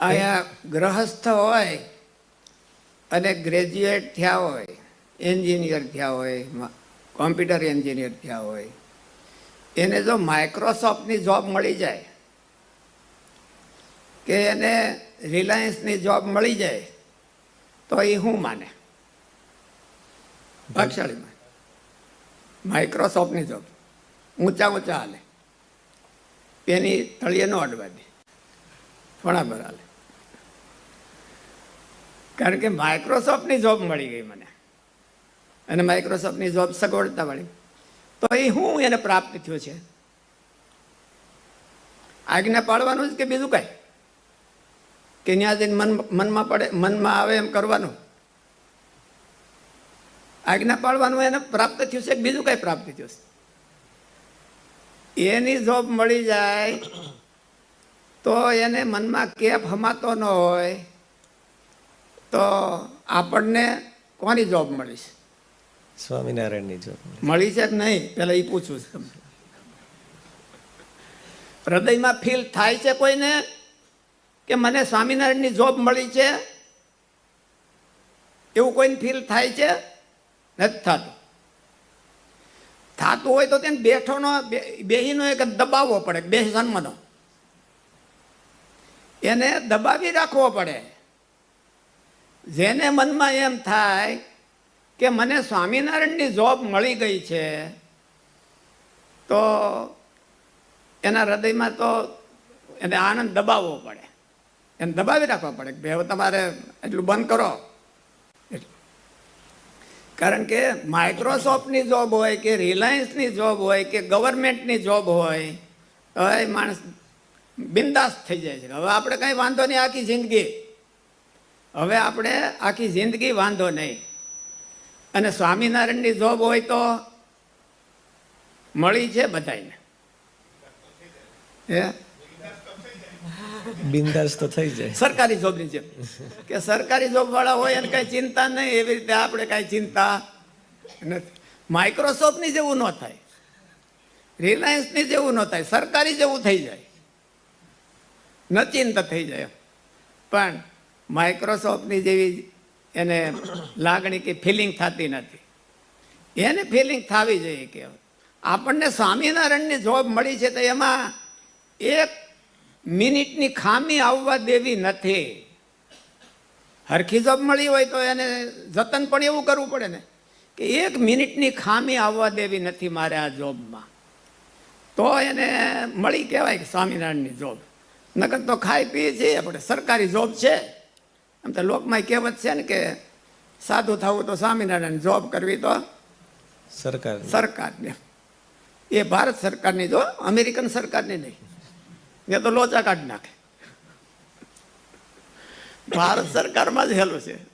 અહીંયા ગ્રહસ્થ હોય અને ગ્રેજ્યુએટ થયા હોય એન્જિનિયર થયા હોય કોમ્પ્યુટર એન્જિનિયર થયા હોય એને જો માઇક્રોસોફ્ટની જોબ મળી જાય કે એને રિલાયન્સની જોબ મળી જાય તો એ શું માને? ભાગશાળીમાં. માઇક્રોસોફ્ટની જોબ. ઊંચા ઊંચા હાલે. એની તળિયે નો અડવા દે. બરાબર હાલે. કારણ કે માઇક્રોસોફ્ટની જોબ મળી ગઈ મને. અને માઇક્રોસોફ્ટની જોબ સગવડતા મળી તો એ હું એને પ્રાપ્ત થયું છે. આજ્ઞા પાડવાનું જ કે બીજું કાંઈ? કે ત્યાં જઈને મન, મનમાં પડે, મનમાં આવે એમ કરવાનું? આજ્ઞા પાડવાનું એને પ્રાપ્ત થયું છે બીજું કાંઈ પ્રાપ્ત થયું છે? એની જોબ મળી જાય તો એને મનમાં કેપ હમાતો ન હોય. તો આપણને કોની જોબ મળી છે? સ્વામિનારાયણની જોબ મળી છે. કે નહીં? પેલા એ પૂછવું છે તમને. હૃદયમાં ફીલ થાય છે કોઈને કે મને સ્વામિનારાયણની જોબ મળી છે? એવું કોઈને ફીલ થાય છે? નથી થતું. થતું હોય તો તેને બેઠોનો બેહીનો એક દબાવવો પડે બે જન્મનો. એને દબાવી રાખવો પડે. જેને મનમાં એમ થાય કે મને સ્વામિનારાયણની જોબ મળી ગઈ છે, તો એના હૃદયમાં તો એને આનંદ દબાવવો પડે એને દબાવી રાખવા પડે કે હવે તમારે એટલું બંધ કરો. કારણ કે માઇક્રોસોફ્ટની જોબ હોય કે રિલાયન્સની જોબ હોય કે ગવર્મેન્ટની જોબ હોય એ માણસ બિંદાસ થઈ જાય છે હવે આપણે કંઈ વાંધો નહીં, આખી જિંદગી હવે આપણે આખી જિંદગી વાંધો નહીં. અને સ્વામિનારાયણની જોબ હોય તો મળી છે બધાને હે? બિંદાસ તો થઈ જાય. સરકારી જોબની જેમ. કે સરકારી જોબ વાળા હોય એને કઈ ચિંતા નહીં એવી રીતે આપણે કઈ ચિંતા નથી. માઇક્રોસોફ્ટની જેવું ન થાય. રિલાયન્સની જેવું ન થાય. સરકારી જેવું થઈ જાય. નચિંત થઈ જાય. પણ માઇક્રોસોફ્ટની જેવી એને લાગણી કે ફિલિંગ થતી નથી. એને ફિલિંગ થવી જોઈએ કે આપણને સ્વામિનારાયણની જોબ મળી છે તો એમાં એક મિનિટની ખામી આવવા દેવી નથી. હરખી જોબ મળી હોય તો એને જતન પણ એવું કરવું પડે ને. કે એક મિનિટની ખામી આવવા દેવી નથી મારે આ જોબમાં તો એને મળી કહેવાય કે સ્વામિનારાયણની જોબ નકર તો ખાઈ પીએ છીએ આપણે સરકારી જોબ છે. એમ તો લોકમાં કહેવત છે ને કે સાધુ થવું તો સ્વામિનારાયણ જોબ કરવી તો સરકાર સરકારને. એ ભારત સરકારની જો અમેરિકન સરકારની નહીં. એ તો લોચા કાઢી નાખે. ભારત સરકારમાં જ હેલું છે.